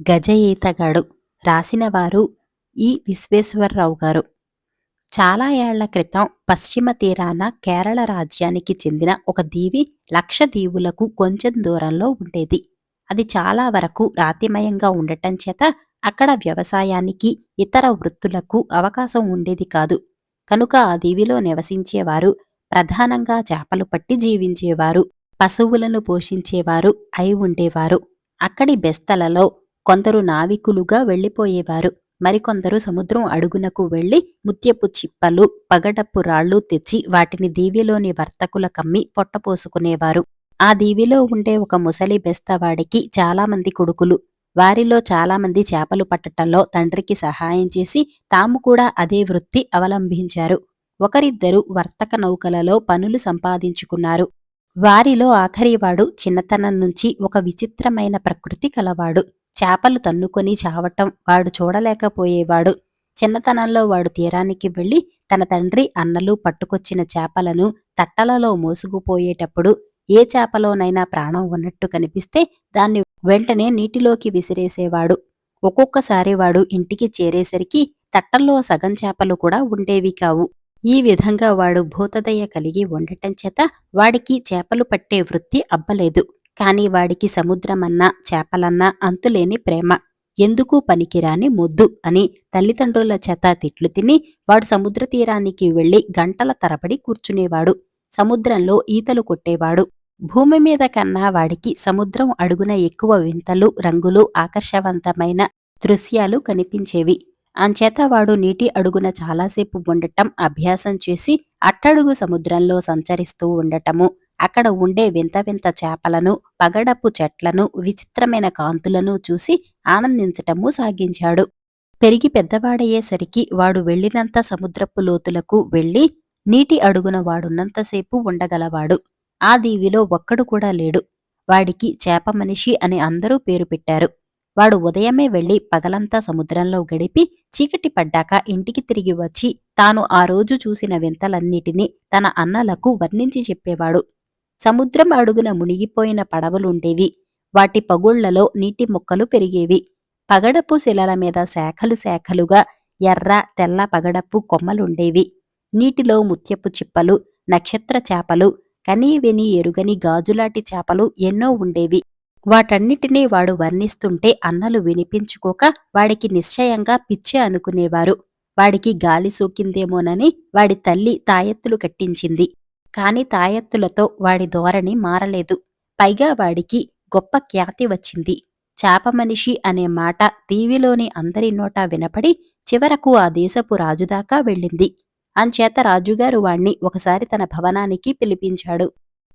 గజ ఈతగాడు రాసినవారు ఈ విశ్వేశ్వరరావు గారు చాలా ఏళ్ళ క్రితం పశ్చిమ తీరాన కేరళ రాజ్యానికి చెందిన ఒక దీవి లక్షదీవులకు కొంచెం దూరంలో ఉండేది. అది చాలా వరకు రాతిమయంగా ఉండటం చేత అక్కడ వ్యవసాయానికి ఇతర వృత్తులకు అవకాశం ఉండేది కాదు. కనుక ఆ దీవిలో నివసించేవారు ప్రధానంగా చేపలు పట్టి జీవించేవారు పశువులను పోషించేవారు అయి ఉండేవారు. అక్కడి బెస్తలలో కొందరు నావికులుగా వెళ్ళిపోయేవారు మరికొందరు సముద్రం అడుగునకు వెళ్ళి ముత్యపు చిప్పలు పగడప్పు రాళ్ళు తెచ్చి వాటిని దీవిలోని వర్తకుల కమ్మి పొట్టపోసుకునేవారు ఆ దీవిలో ఉండే ఒక ముసలి బెస్తవాడికి చాలామంది కొడుకులు. వారిలో చాలామంది చేపలు పట్టటంలో తండ్రికి సహాయం చేసి తాము కూడా అదే వృత్తి అవలంబించారు ఒకరిద్దరు వర్తక నౌకలలో పనులు సంపాదించుకున్నారు. వారిలో ఆఖరివాడు చిన్నతనం నుంచి ఒక విచిత్రమైన ప్రకృతి కలవాడు. చేపలు తన్నుకొని చావటం వాడు చూడలేకపోయేవాడు. చిన్నతనంలో వాడు తీరానికి వెళ్ళి తన తండ్రి అన్నలు పట్టుకొచ్చిన చేపలను తట్టలలో మోసుకుపోయేటప్పుడు ఏ చేపలోనైనా ప్రాణం ఉన్నట్టు కనిపిస్తే దాన్ని వెంటనే నీటిలోకి విసిరేసేవాడు. ఒక్కొక్కసారి వాడు ఇంటికి చేరేసరికి తట్టల్లో సగం చేపలు కూడా ఉండేవి కావు. ఈ విధంగా వాడు భూతదయ కలిగి ఉండటం చేత వాడికి చేపలు పట్టే వృత్తి అబ్బలేదు. కాని వాడికి సముద్రమన్నా చేపలన్నా అంతులేని ప్రేమ. ఎందుకు పనికిరాని మొద్దు అని తల్లిదండ్రుల చేత తిట్లు తిని వాడు సముద్ర తీరానికి వెళ్ళి గంటల తరబడి కూర్చునేవాడు. సముద్రంలో ఈతలు కొట్టేవాడు. భూమి మీద కన్నా వాడికి సముద్రం అడుగున ఎక్కువ వింతలు రంగులు ఆకర్షవంతమైన దృశ్యాలు కనిపించేవి. అంచేత వాడు నీటి అడుగున చాలాసేపు ఉండటం అభ్యాసం చేసి అట్టడుగు సముద్రంలో సంచరిస్తూ ఉండటము. అక్కడ ఉండే వింత వింత చేపలను పగడపు చెట్లను విచిత్రమైన కాంతులను చూసి ఆనందించటము సాగించాడు. పెరిగి పెద్దవాడయ్యేసరికి వాడు వెళ్ళినంత సముద్రపు లోతులకు వెళ్ళి నీటి అడుగున వాడున్నంతసేపు ఉండగలవాడు. ఆ దీవిలో ఒక్కడు కూడా లేడు. వాడికి చేప మనిషి అని అందరూ పేరు పెట్టారు. వాడు ఉదయమే వెళ్ళి పగలంతా సముద్రంలో గడిపి చీకటి పడ్డాక ఇంటికి తిరిగి వచ్చి తాను ఆ రోజు చూసిన వింతలన్నిటినీ తన అన్నలకు వర్ణించి చెప్పేవాడు. సముద్రం అడుగున మునిగిపోయిన పడవలుండేవి. వాటి పగుళ్ళలో నీటి మొక్కలు పెరిగేవి. పగడపు శిలల మీద శాఖలు శాఖలుగా ఎర్ర తెల్ల పగడపు కొమ్మలుండేవి. నీటిలో ముత్యపు చిప్పలు నక్షత్ర చేపలు కనీవెని ఎరుగని గాజులాటి చేపలు ఎన్నో ఉండేవి. వాటన్నిటినీ వాడు వర్ణిస్తుంటే అన్నలు వినిపించుకోక వాడికి నిశ్చయంగా పిచ్చి అనుకునేవారు. వాడికి గాలి సోకిందేమోనని వాడి తల్లి తాయెత్తులు కట్టించింది. కాని తాయెత్తులతో వాడి ధోరణి మారలేదు. పైగా వాడికి గొప్ప ఖ్యాతి వచ్చింది. చాప మనిషి అనే మాట దీవిలోని అందరి నోటా వినపడి చివరకు ఆ దేశపు రాజుదాకా వెళ్ళింది. అంచేత రాజుగారు వాణ్ణి ఒకసారి తన భవనానికి పిలిపించాడు.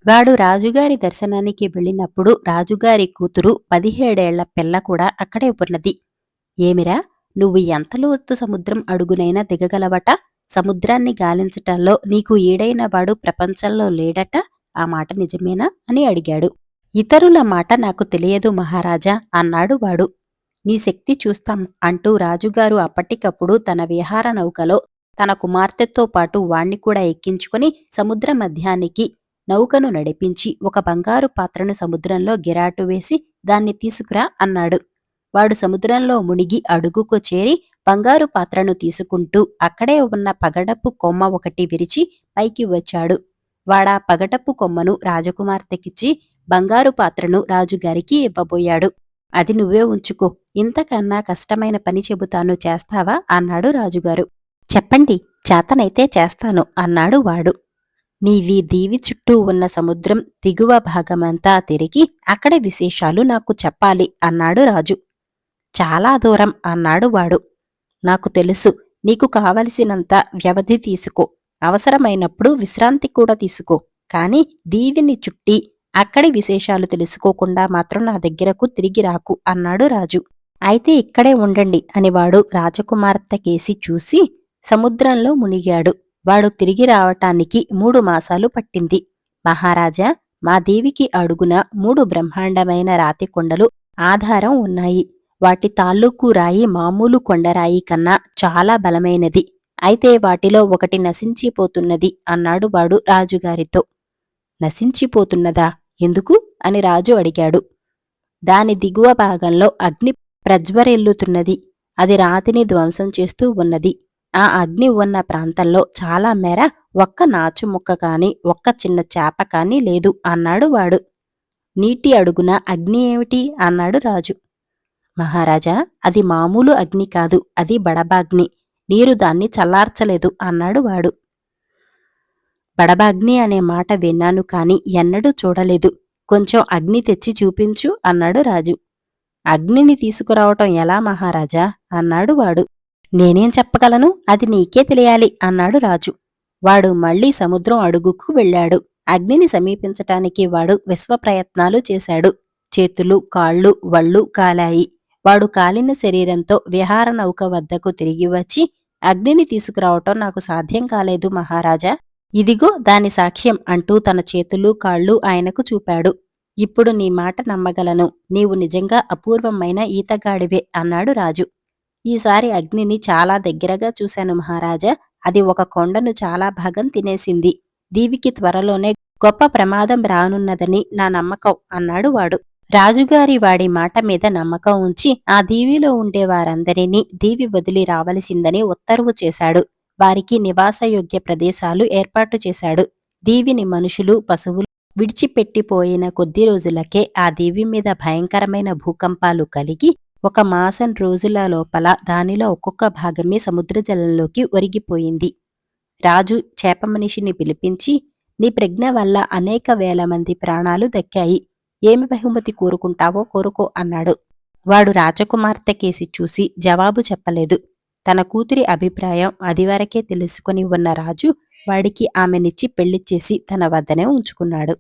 వాడు రాజుగారి దర్శనానికి వెళ్ళినప్పుడు రాజుగారి కూతురు పదిహేడేళ్ళ పిల్ల కూడా అక్కడే ఉన్నది. ఏమిరా? నువ్వు ఎంత లోతు సముద్రం అడుగునైనా దిగగలవట? సముద్రాన్ని గాలించటంలో నీకు ఏడైన వాడు ప్రపంచంలో లేడట? ఆ మాట నిజమేనా? అని అడిగాడు. ఇతరుల మాట నాకు తెలియదు మహారాజా అన్నాడు వాడు. నీ శక్తి చూస్తాం అంటూ రాజుగారు అప్పటికప్పుడు తన విహార నౌకలో తన కుమార్తెతో పాటు వాణ్ణి కూడా ఎక్కించుకుని సముద్ర మధ్యానికి నౌకను నడిపించి ఒక బంగారు పాత్రను సముద్రంలో గిరాటు వేసి దాన్ని తీసుకురా అన్నాడు. వాడు సముద్రంలో మునిగి అడుగుకు చేరి బంగారు పాత్రను తీసుకుంటూ అక్కడే ఉన్న పగడపు కొమ్మ ఒకటి విరిచి పైకి వచ్చాడు. వాడా పగటపు కొమ్మను రాజకుమార్తెకిచ్చి బంగారు పాత్రను రాజుగారికి ఇవ్వబోయాడు. అది నువ్వే ఉంచుకో. ఇంతకన్నా కష్టమైన పని చెబుతాను చేస్తావా? అన్నాడు రాజుగారు. చెప్పండి చేతనైతే చేస్తాను అన్నాడు వాడు. నీవి దీవి చుట్టూ ఉన్న సముద్రం దిగువ భాగమంతా తిరిగి అక్కడ విశేషాలు నాకు చెప్పాలి అన్నాడు రాజు. చాలా దూరం అన్నాడు వాడు. నాకు తెలుసు. నీకు కావలసినంత వ్యవధి తీసుకో. అవసరమైనప్పుడు విశ్రాంతి కూడా తీసుకో. కాని దీవిని చుట్టి అక్కడి విశేషాలు తెలుసుకోకుండా మాత్రం నా దగ్గరకు తిరిగి రాకు అన్నాడు రాజు. అయితే ఇక్కడే ఉండండి అని వాడు రాజకుమార్తె కేసి చూసి సముద్రంలో మునిగాడు. వాడు తిరిగి రావటానికి మూడు మాసాలు పట్టింది. మహారాజా మా దేవికి అడుగున మూడు బ్రహ్మాండమైన రాతి కొండలు ఆధారం ఉన్నాయి. వాటి తాలూకు రాయి మామూలు కొండరాయి కన్నా చాలా బలమైనది. అయితే వాటిలో ఒకటి నశించిపోతున్నది అన్నాడు వాడు రాజుగారితో. నశించిపోతున్నదా? ఎందుకు? అని రాజు అడిగాడు. దాని దిగువ భాగంలో అగ్ని ప్రజ్వరెల్లుతున్నది. అది రాతిని ధ్వంసం చేస్తూ ఉన్నది. ఆ అగ్ని ఉన్న ప్రాంతంలో చాలా మేర ఒక్క నాచు ముక్క కాని ఒక్క చిన్న చేప కాని లేదు అన్నాడు వాడు. నీటి అడుగున అగ్ని ఏమిటి? అన్నాడు రాజు. మహారాజా అది మామూలు అగ్ని కాదు అది బడబాగ్ని. నీరు దాన్ని చల్లార్చలేదు అన్నాడు వాడు. బడబాగ్ని అనే మాట విన్నాను కాని ఎన్నడూ చూడలేదు. కొంచెం అగ్ని తెచ్చి చూపించు అన్నాడు రాజు. అగ్నిని తీసుకురావటం ఎలా మహారాజా? అన్నాడు వాడు. నేనేం చెప్పగలను? అది నీకే తెలియాలి అన్నాడు రాజు. వాడు మళ్ళీ సముద్రం అడుగుకు వెళ్ళాడు. అగ్నిని సమీపించటానికి వాడు విశ్వప్రయత్నాలు చేశాడు. చేతులు కాళ్ళు వళ్ళు కాలాయి. వాడు కాలిన శరీరంతో విహార నౌక వద్దకు తిరిగి వచ్చి అగ్నిని తీసుకురావటం నాకు సాధ్యం కాలేదు మహారాజా. ఇదిగో దాని సాక్ష్యం అంటూ తన చేతులు కాళ్ళు ఆయనకు చూపాడు. ఇప్పుడు నీ మాట నమ్మగలను. నీవు నిజంగా అపూర్వమైన ఈతగాడివే అన్నాడు రాజు. ఈసారి అగ్నిని చాలా దగ్గరగా చూశాను మహారాజా. అది ఒక కొండను చాలా భాగం తినేసింది. దీవికి త్వరలోనే గొప్ప ప్రమాదం రానున్నదని నా నమ్మకం అన్నాడు వాడు. రాజుగారి వాడి మాట మీద నమ్మకం ఉంచి ఆ దీవిలో ఉండే వారందరినీ దీవి వదిలి రావలసిందని ఉత్తర్వు చేశాడు. వారికి నివాసయోగ్య ప్రదేశాలు ఏర్పాటు చేశాడు. దీవిని మనుషులు పశువులు విడిచిపెట్టిపోయిన కొద్ది రోజులకే ఆ దీవి మీద భయంకరమైన భూకంపాలు కలిగి ఒక మాసం రోజుల లోపల దానిలో ఒక్కొక్క భాగమే సముద్ర జలంలోకి ఒరిగిపోయింది. రాజు చేప మనిషిని పిలిపించి నీ ప్రజ్ఞ వల్ల అనేక వేల మంది ప్రాణాలు దక్కాయి. ఏమి బహుమతి కోరుకుంటావో కోరుకో అన్నాడు. వాడు రాజకుమార్తె కేసి చూసి జవాబు చెప్పలేదు. తన కూతురి అభిప్రాయం అదివరకే తెలుసుకొని ఉన్న రాజు వాడికి ఆమెనిచ్చి పెళ్ళి చేసి తన వద్దనే ఉంచుకున్నాడు.